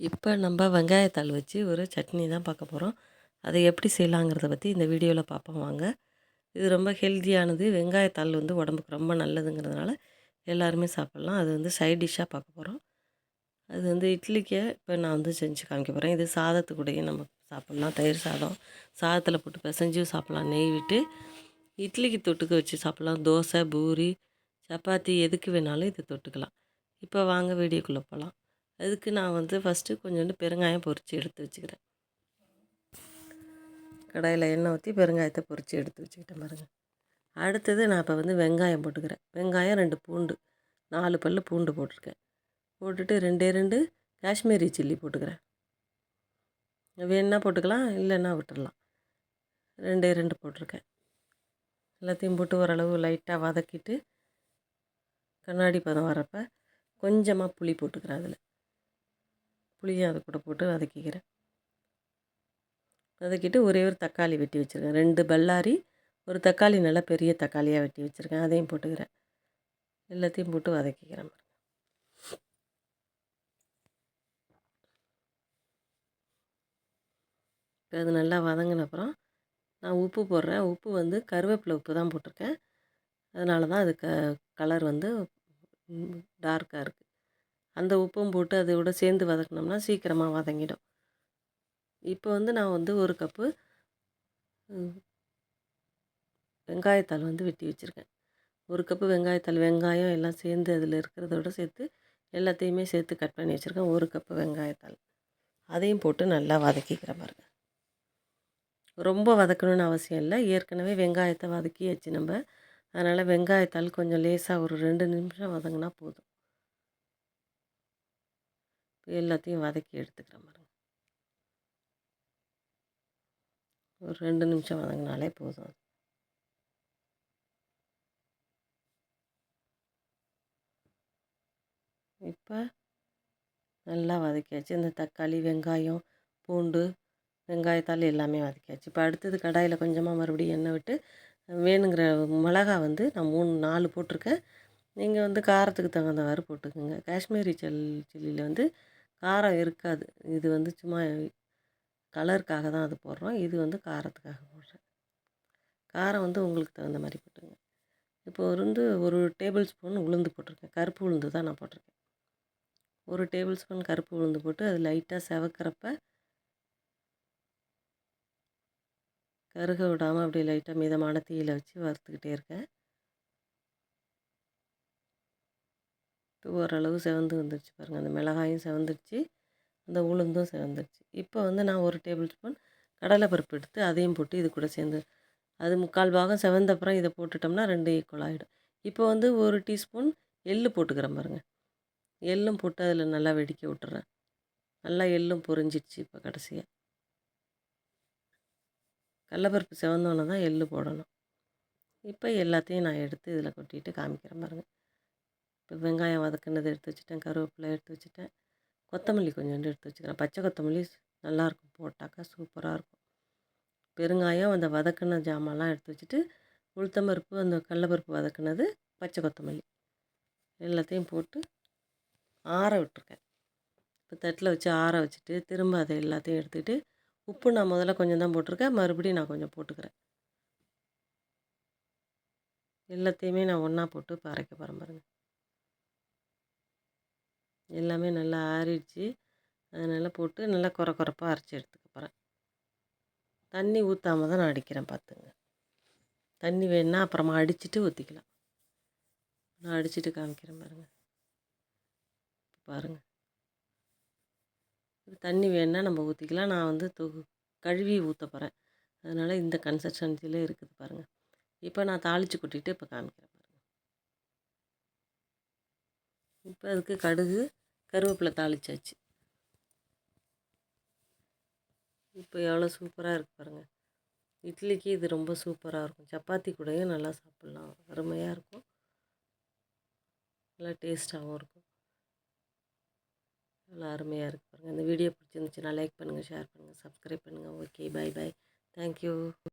இப்போ நம்ம வெங்காயத்தாள் வச்சு ஒரு சட்னி தான் பார்க்க போகிறோம் அதை எப்படி செய்யலாங்கிறத பற்றி இந்த வீடியோவில் பார்ப்போம் வாங்க. இது ரொம்ப ஹெல்த்தியானது வெங்காயத்தாள் வந்து உடம்புக்கு ரொம்ப நல்லதுங்கிறதுனால எல்லாருமே சாப்பிட்லாம். அது வந்து சைட் டிஷ்ஷாக பார்க்க போகிறோம் அது வந்து இட்லிக்கு இப்போ நான் வந்து செஞ்சு காமிக்க போகிறேன் இது சாதத்துக்கூடையும் நம்ம சாப்பிட்லாம். தயிர் சாதம் சாதத்தில் போட்டு பிசைஞ்சு சாப்பிட்லாம். நெய் விட்டு இட்லிக்கு தொட்டுக்க வச்சு சாப்பிட்லாம். தோசை பூரி சப்பாத்தி எதுக்கு வேணாலும் இது தொட்டுக்கலாம். இப்போ வாங்க வீடியோக்குள்ளே போகலாம் அதுக்கு நான் வந்து ஃபஸ்ட்டு கொஞ்சோண்டு பெருங்காயம் பொரித்து எடுத்து வச்சுக்கிறேன். கடாயில் எண்ணெய் ஊற்றி பெருங்காயத்தை பொரித்து எடுத்து வச்சுக்கிட்டேன் பாருங்கள் அடுத்தது நான் இப்போ வந்து வெங்காயம் போட்டுக்கிறேன். வெங்காயம் ரெண்டு பூண்டு நாலு பல் பூண்டு போட்டிருக்கேன். போட்டுட்டு ரெண்டே ரெண்டு காஷ்மீரி சில்லி போட்டுக்கிறேன். வேணுன்னா போட்டுக்கலாம் இல்லைன்னா விட்டுடலாம் ரெண்டே ரெண்டு போட்டிருக்கேன். எல்லாத்தையும் போட்டு ஓரளவு லைட்டாக வதக்கிட்டு கண்ணாடி பதம் வரப்போ கொஞ்சமாக புளி போட்டுக்கிறேன் அதில். புளியும் அது கூட போட்டு வதக்கிக்கிறேன். வதக்கிட்டு ஒரே ஒரு தக்காளி வெட்டி வச்சுருக்கேன். ரெண்டு பல்லாரி ஒரு தக்காளி நல்லா பெரிய தக்காளியாக வெட்டி வச்சுருக்கேன். அதையும் போட்டுக்கிறேன். எல்லாத்தையும் போட்டு வதக்கிக்கிறேன் இப்போ அது நல்லா வதங்கின அப்புறம் நான் உப்பு போடுறேன். உப்பு வந்து கருவேப்பிலை உப்பு தான் போட்டிருக்கேன். அதனால தான் அது க கலர் வந்து டார்க்காக இருக்குது அந்த உப்பும் போட்டு அதோட சேர்ந்து வதக்கினோம்னா சீக்கிரமாக வதங்கிடும். இப்போ வந்து நான் வந்து ஒரு கப்பு வெங்காயத்தால் வந்து வெட்டி வச்சுருக்கேன். ஒரு கப்பு வெங்காயத்தால் வெங்காயம் எல்லாம் சேர்ந்து அதில் இருக்கிறதோட சேர்த்து எல்லாத்தையுமே சேர்த்து கட் பண்ணி வச்சுருக்கேன். ஒரு கப்பு வெங்காயத்தால் அதையும் போட்டு நல்லா வதக்கிக்கிற பாருங்க. ரொம்ப வதக்கணும்னு அவசியம் இல்லை. ஏற்கனவே வெங்காயத்தை வதக்கி வச்சு நம்ம. அதனால் வெங்காயத்தால் கொஞ்சம் லேசாக ஒரு ரெண்டு நிமிஷம் வதங்கினா போதும். இப்போ எல்லாத்தையும் வதக்கி எடுத்துக்கிறேன் பாருங்கள் ஒரு ரெண்டு நிமிஷம் வதங்கினாலே போதும் இப்போ நல்லா வதக்கியாச்சு. இந்த தக்காளி வெங்காயம் பூண்டு வெங்காயத்தால் எல்லாமே வதக்கியாச்சு. இப்போ அடுத்தது கடாயில் கொஞ்சமாக மறுபடியும் எண்ணெய் விட்டு வேணுங்கிற மிளகா வந்து நான் மூணு நாலு போட்டிருக்கேன். நீங்கள் வந்து காரத்துக்கு தகுந்தவாறு போட்டுக்கோங்க. காஷ்மீரி செல் சில்லியில் வந்து காரம் இருக்காது. இது வந்து சும்மா கலருக்காக தான் அது போடுறோம். இது வந்து காரத்துக்காக போடுறேன். காரம் வந்து உங்களுக்கு தகுந்த மாதிரி போட்டுங்க இப்போ வந்து ஒரு டேபிள் ஸ்பூன் உளுந்து போட்டிருக்கேன். கருப்பு உளுந்து தான் நான் போட்டிருக்கேன். ஒரு டேபிள் ஸ்பூன் கருப்பு உளுந்து போட்டு அது லைட்டாக செவக்கிறப்ப கருக விடாமல் அப்படியே லைட்டாக மிதமான தீயில் வச்சு வறுத்துக்கிட்டே இருக்கேன். ஓரளவு செவந்து வந்துருச்சு பாருங்கள் அந்த மிளகாயும் செவந்துருச்சு அந்த உளுந்தும் செவந்துருச்சு. இப்போ வந்து நான் ஒரு டேபிள் ஸ்பூன் கடலைப்பருப்பு எடுத்து அதையும் போட்டு இது கூட சேர்ந்து அது முக்கால் பாகம் செவந்த அப்புறம் இதை போட்டுட்டோம்னா ரெண்டு ஈக்குவல் ஆகிடும் இப்போ வந்து ஒரு டீஸ்பூன் எள்ளு போட்டுக்கிறேன் பாருங்கள் எள்ளும் போட்டு அதில் நல்லா வெடிக்க விட்டுறேன். நல்லா எள்ளும் பொரிஞ்சிடுச்சு இப்போ கடைசியாக கடலப்பருப்பு செவந்தோன்னே தான் எள்ளு போடணும். இப்போ எல்லாத்தையும் நான் எடுத்து இதில் கொட்டிட்டு காமிக்கிறேன் பாருங்கள் இப்போ வெங்காயம் வதக்குனது எடுத்து வச்சுட்டேன் கருவேப்பிலை எடுத்து வச்சுட்டேன். கொத்தமல்லி கொஞ்சோண்டு எடுத்து வச்சுக்கிறேன். பச்சை கொத்தமல்லி நல்லாயிருக்கும் போட்டாக்கா சூப்பராக இருக்கும். பெருங்காயம் அந்த வதக்கின ஜாமான்லாம் எடுத்து வச்சுட்டு உளுத்தம்பருப்பு அந்த கடலப்பருப்பு வதக்குனது பச்சை கொத்தமல்லி எல்லாத்தையும் போட்டு ஆற விட்டுருக்கேன். இப்போ தட்டில் வச்சு ஆற வச்சுட்டு திரும்ப அதை எல்லாத்தையும் எடுத்துக்கிட்டு உப்பு நான் முதல்ல கொஞ்சம் தான் போட்டிருக்கேன். மறுபடியும் நான் கொஞ்சம் போட்டுக்கிறேன். எல்லாத்தையுமே நான் ஒன்றா போட்டு இப்போ அரைக்க போகிறேன் பாருங்கள் எல்லாமே நல்லா ஆறிடுச்சு. அதனால் போட்டு நல்லா குறை குறைப்பாக அரைச்சி எடுத்துக்க போகிறேன் தண்ணி ஊற்றாம தான் நான் அடிக்கிறேன் பார்த்துங்க தண்ணி வேணுன்னா அப்புறமா அடிச்சுட்டு ஊற்றிக்கலாம் நான் அடிச்சுட்டு காமிக்கிறேன் பாருங்கள் பாருங்கள் தண்ணி வேணுன்னா நம்ம ஊற்றிக்கலாம் நான் வந்து தொ கழுவி ஊற்ற போகிறேன் அதனால் இந்த கன்சிஸ்டன்சியில் இருக்குது பாருங்கள் இப்போ நான் தாளித்து கொட்டிட்டு இப்போ காமிக்கிறேன் பாருங்கள் இப்போ அதுக்கு கடுகு கருவேப்பிலை தாளிச்சாச்சு. இப்போ எவ்வளோ சூப்பராக இருக்குது பாருங்கள் இட்லிக்கு இது ரொம்ப சூப்பராக இருக்கும். சப்பாத்தி கூடயும் நல்லா சாப்பிட்லாம். அருமையாக இருக்கும். நல்லா டேஸ்ட்டாகவும் இருக்கும். நல்லா அருமையாக இருக்குது பாருங்கள் இந்த வீடியோ பிடிச்சிருந்துச்சுன்னா லைக் பண்ணுங்கள் ஷேர் பண்ணுங்கள் சப்ஸ்கிரைப் பண்ணுங்கள் ஓகே பாய் பாய் தேங்க்யூ